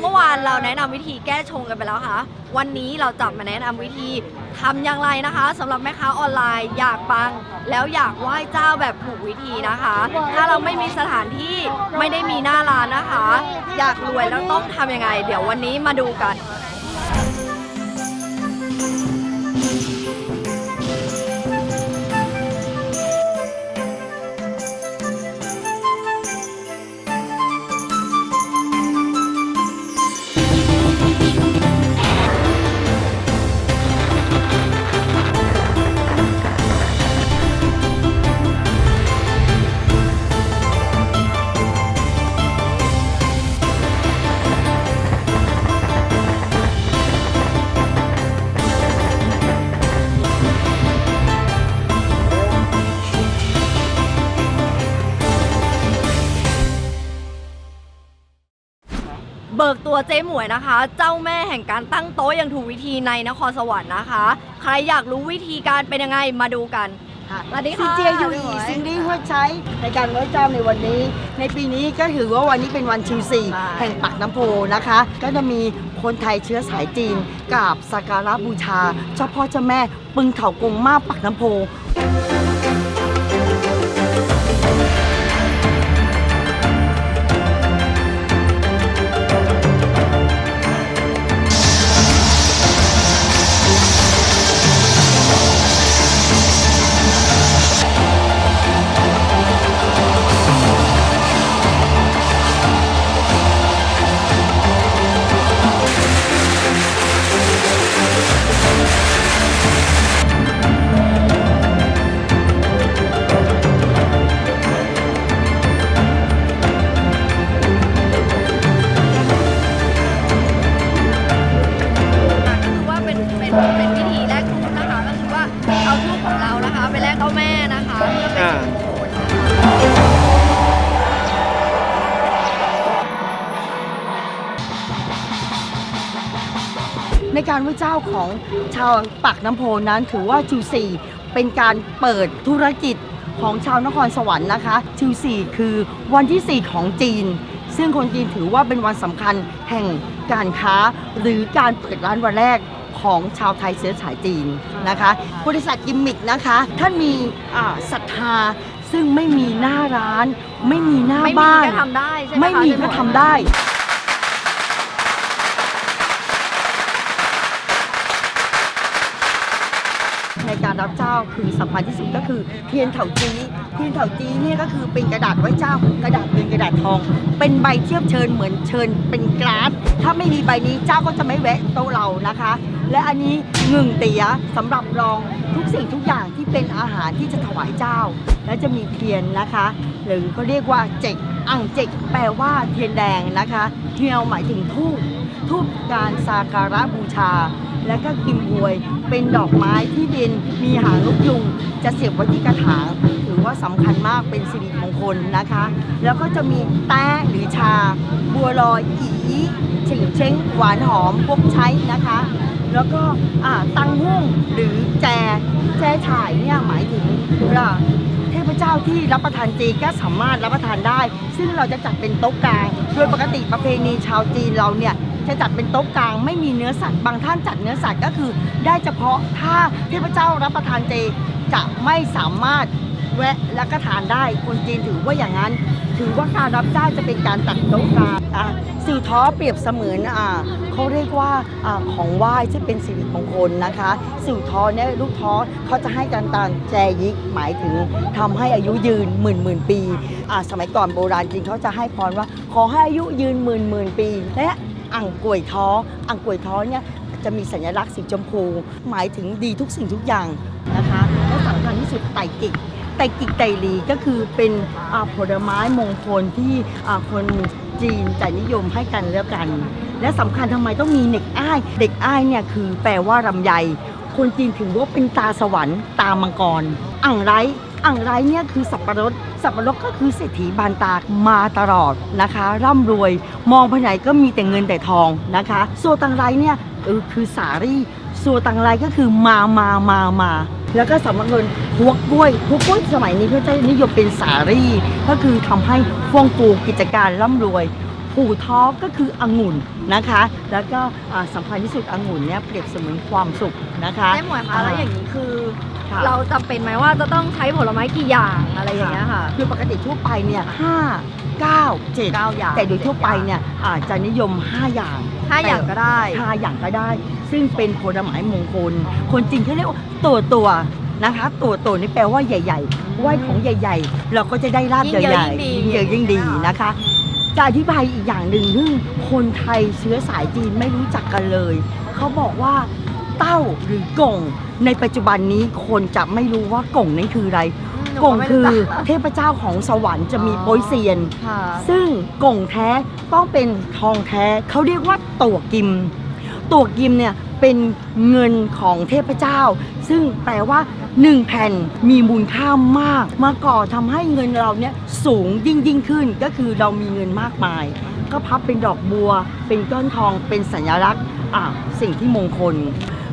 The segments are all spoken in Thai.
เมื่อวานเราแนะนำวิธีแก้ชงกันไปแล้วค่ะ วันนี้เราจะมาแนะนำวิธีทำอย่างไรนะคะสำหรับแม่ค้าออนไลน์ อยากปัง แล้วอยากไหว้เจ้าแบบถูกวิธีนะคะ ถ้าเราไม่มีสถานที่ไม่ได้มีหน้าร้านนะคะ อยากรวยแล้วต้องทำยังไง เดี๋ยววันนี้มาดูกัน บิกตัวเจ๊หมวยนะคะ เจ้าแม่แห่งการตั้งโต๊ะอย่างถูกวิธีในนครสวรรค์นะคะ ใครอยากรู้วิธีการเป็นยังไงมาดูกันสวัสดีค่ะซีเจียยูพี่อีหมวยซิงดิ้งหัวใช้ในการไหว้เจ้าในวันนี้ ในปีนี้ก็ถือว่าวันนี้เป็นวันชิวซีใช่แห่งปากน้ำโพนะคะ ก็จะมีคนไทยเชื้อสายจีนกราบสักการะบูชา เจ้าพ่อเจ้าแม่ปึงเถากงมาปากน้ำโพ ในการไหว้เจ้าของชาวปากน้ำโพนั้นถือว่าชิวซีเป็นการเปิดธุรกิจของชาวนครสวรรค์นะคะชิวซีคือวันที่ 4 ของจีน ซึ่งคนจีนถือว่าเป็นวันสำคัญแห่งการค้าหรือการเปิดร้านวันแรกของชาวไทยเชื้อสายจีนนะคะ บริษัทกิมมิกนะคะท่านมีอ่าศรัทธาซึ่งไม่มีหน้าร้าน ไม่มีหน้าไม่มีบ้านก็ทำได้ใช่ไหมคะไม่มีก็ทำได้ ในการรับเจ้าคือสำคัญที่สุดก็คือเทียนเถาจีเทียนเถาจีเนี่ยก็คือเป็นกระดาษไว้เจ้ากระดาษเงินกระดาษทอง เป็นใบเทียบเชิญเหมือนเชิญเป็นกราสถ้าไม่มีใบนี้เจ้าก็จะไม่แวะโต๊ะเรานะคะ และอันนี้หนึ่งเตียสำหรับรองทุกสิ่งทุกอย่างที่เป็นอาหารที่จะถวายเจ้า และจะมีเทียนนะคะ หรือเขาเรียกว่าเจกอ่างเจกแปลว่าเทียนแดงนะคะเทียวหมายถึงทูบทูบการสักการะบูชา และก็กิมหวย เป็นดอกไม้ที่เป็นมีหางนกยุง จะเสียบไว้ที่กระถางถือว่าสำคัญมากเป็นสิริมงคลนะคะ แล้วก็จะมีแต้หรือชา บัวลอยอีเฉ่งเช้งหวานหอมพวกใช้นะคะ แล้วก็ตังหุ่งหรือแจแจฉายเนี่ยหมายถึงเทพเจ้าที่รับประทานเจก็สามารถรับประทานได้ ซึ่งเราจะจัดเป็นโต๊ะกลางโดยปกติประเพณีชาวจีนเราเนี่ย จะจัดเป็นโต๊ะกลางไม่มีเนื้อสัตว์บางท่านจัดเนื้อสัตว์ก็คือ ได้เฉพาะถ้าเทพเจ้ารับประทานเจจะไม่สามารถแวะและก็ทานได้คนจีนถือว่าอย่างนั้น ถือว่าการรับเจ้าจะเป็นการตัดโต๊ะกลางอะสื่อท้อเปรียบเสมือนอ่าเขาเรียกว่าอาของไหว้ที่เป็นสิริมงคลนะคะสื่อท้อเนี่ยลูกท้อเขาจะให้การตานแจยิกหมายถึงทำให้อายุยืนหมื่นหมื่นปีอ่าสมัยก่อนโบราณจริงเขาจะให้พรว่า ขอให้อายุยืนหมื่นหมื่นปีและ อ่างกวยท้ออ่างกวยท้อเนี่ยจะมีสัญลักษณ์สีชมพู หมายถึงดีทุกสิ่งทุกอย่างนะคะและสำคัญที่สุดไต่กิกไต่กิกไต่หลีก็คือเป็นผลไม้มงคลที่คนจีนจะนิยมให้กันแล้วกัน และสำคัญทำไมต้องมีเด็กอ้ายเด็กอ้ายเนี่ยคือแปลว่าลำไย คนจีนถือว่าเป็นตาสวรรค์ตามังกร อ่างไรอ่างไรเนี่ยคือสับปะรด สับปะรดก็คือเศรษฐีบานตามาตลอดนะคะ ร่ำรวยมองไปไหนก็มีแต่เงินแต่ทองนะคะส่วนตังไรเนี่ยคือสารี่ส่วนตังไรก็คือมามามามาแล้วก็สำหรับเงินพวกกล้วยพวกกล้วยสมัยนี้เขาจะนิยมเป็นสารี่ก็คือทำให้ฟ่องฟูกิจการร่ำรวย พปู่ท้อก็คือองุ่นนะคะ แล้วก็อ่าสำคัญที่สุดองุ่นเนี่ยเปรียบเสมือนความสุขนะคะแม่หมวยคะแล้วอย่างนี้คือค่ะเราจำเป็นไหมว่าจะต้องใช้ผลไม้กี่อย่างอะไรอย่างเงี้ยค่ะคือปกติทั่วไปเนี่ยห้าเก้าเจ็ดเก้าอย่างแต่โดยทั่วไปเนี่ยอาจจะนิยม 5 อย่างห้าอย่างก็ได้ห้าอย่างก็ได้ ซึ่งเป็นผลไม้มงคล คนจริงเขาเรียกว่าตัวตัวๆนะคะ ตัวตัวนี่แปลว่าใหญ่ๆไหว้ของใหญ่ ๆ เราก็จะได้ลาบยิ่งเยอะใหญ่ยิ่งดีๆยิ่งเยอะยิ่งดีนะคะ จะอธิบายอีกอย่างหนึ่งซึ่งคนไทยเชื้อสายจีนไม่รู้จักกันเลย เขาบอกว่าเต้าหรือกงในปัจจุบันนี้คนจะไม่รู้ว่ากงนี่คืออะไรหนูกงไม่คืรู้อจักเทพเจ้าของสวรรค์จะมีอ๋อโป้ยเซียนค่ะซึ่งกงแท้ต้องเป็นทองแท้เขาเรียกว่าตัวกิม ตัวกิมเนี่ยเป็นเงินของเทพเจ้า ซึ่งแปลว่า 1 แผ่นมีมูลค่ามาก มาก่อทำให้เงินเราเนี่ยสูงยิ่งยิ่งขึ้น ก็คือเรามีเงินมากมาย ก็พับเป็นดอกบัว เป็นก้อนทอง เป็นสัญลักษณ์อ่าสิ่งที่มงคล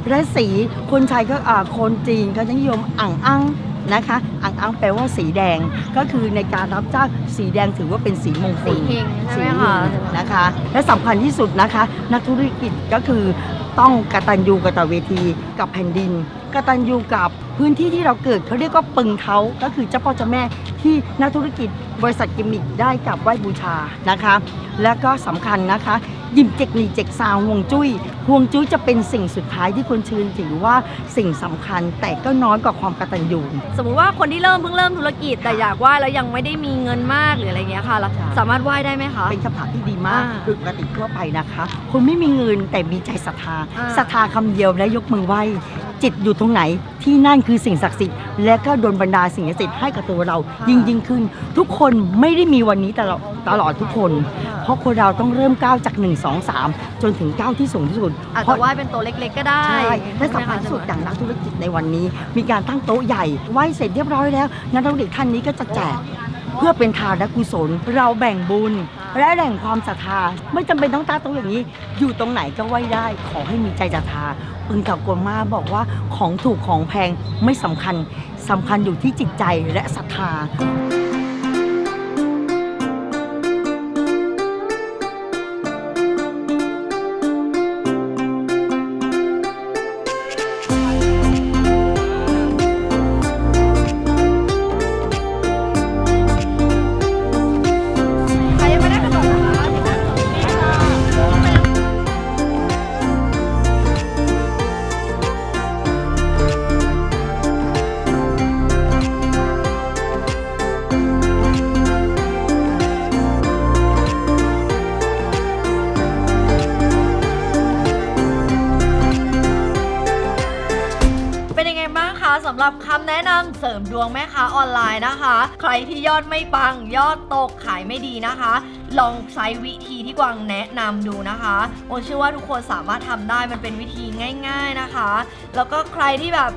และสีคนไทยก็อ่าคนจีนก็จะนิยมอ่างอั้งนะคะอ่างอั้งแปลว่าสีแดง ก็คือในการรับจ้างสีแดงถือว่าเป็นสีมงคสีลเฮงใช่ไหมสีคะ นะคะ และสำคัญที่สุดนะคะ นักธุรกิจก็คือต้องกตัญญูกตเวทีกับแผ่นดิน กตัญญูกับพื้นที่ที่เราเกิดเขาเรียกว่าปึงเท้าก็คือเจ้าพ่อเจ้าแม่ที่นักธุรกิจบริษัทกิมมิกได้กลับไหว้บูชานะคะ และก็สำคัญนะคะ ยิมเจกนีเจกซาวห่วงจุ้ยห่วงจุ้ยจะเป็นสิ่งสุดท้ายที่คนชื่นถือว่าสิ่งสำคัญแต่ก็น้อยกว่าความกตัญญูสมมุติว่าคนที่เริ่มเพิ่งเริ่มธุรกิจแต่อยากไหว้แล้วยังไม่ได้มีเงินมากหรืออะไรเงี้ยค่ะแล้วค่ะสามารถไหว้ได้ไหมคะเป็นคำถามที่ดีมากอ่าคือปกติทั่วไปนะคะ คุณไม่มีเงินแต่มีใจศรัทธาอ่าศรัทธาคำเดียวและยกมือไหว้ จิตอยู่ตรงไหน ที่นั่นคือสิ่งศักดิ์สิทธิ์และก็โดนบันดาลสิ่งศักดิ์สิทธิ์ให้กับตัวเรายิ่งยิ่งขึ้น ทุกคนไม่ได้มีวันนี้ตลอดตลอดทุกคน เพราะคนเราต้องเริ่มก้าวจาก 1 2 3 จนถึงก้าวที่สูงที่สุดอาจเพจะราะไหว้เป็นตัวเล็กๆก็ได้ใช่และสำคัญที่สุดอย่างนักธุรกิจในวันนี้ มีการตั้งโต๊ะใหญ่ไหว้เสร็จเรียบร้อยแล้วนักธุรกิจท่านนี้ก็จะแจก เพื่อเป็นทานและกุศล เราแบ่งบุญ และแหล่งความศรัทธาไม่จำเป็นต้องตั้งโต๊ะอย่างนี้ อยู่ตรงไหนก็ไหว้ได้ ขอให้มีใจศรัทธาปึงกับกวมาบอกว่าของถูกของแพงไม่สำคัญสำคัญอยู่ที่จิตใจและศรัทธา ริมดวงแม่ค้าออนไลน์นะคะ ใครที่ยอดไม่ปัง ยอดตกขายไม่ดีนะคะ ลองใช้วิธีที่กวางแนะนำดูนะคะโอเชื่อว่าทุกคนสามารถทำได้มันเป็นวิธีง่าย ๆนะคะ แล้วก็ใครที่แบบ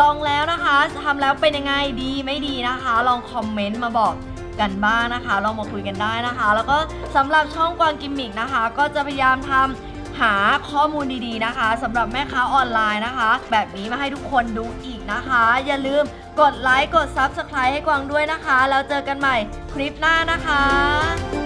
ลองแล้วนะคะทำแล้วเป็นยังไงดีไม่ดีนะคะ ลองคอมเมนต์มาบอกกันบ้างนะคะ ลองมาคุยกันได้นะคะ แล้วก็สำหรับช่องกวางกิมมิกนะคะ ก็จะพยายามทำ หาข้อมูลดีๆนะคะสำหรับแม่ค้าออนไลน์นะคะ แบบนี้มาให้ทุกคนดูอีกนะคะ อย่าลืมกดไลค์กด Subscribe ให้กวางด้วยนะคะ แล้วเจอกันใหม่คลิปหน้านะคะ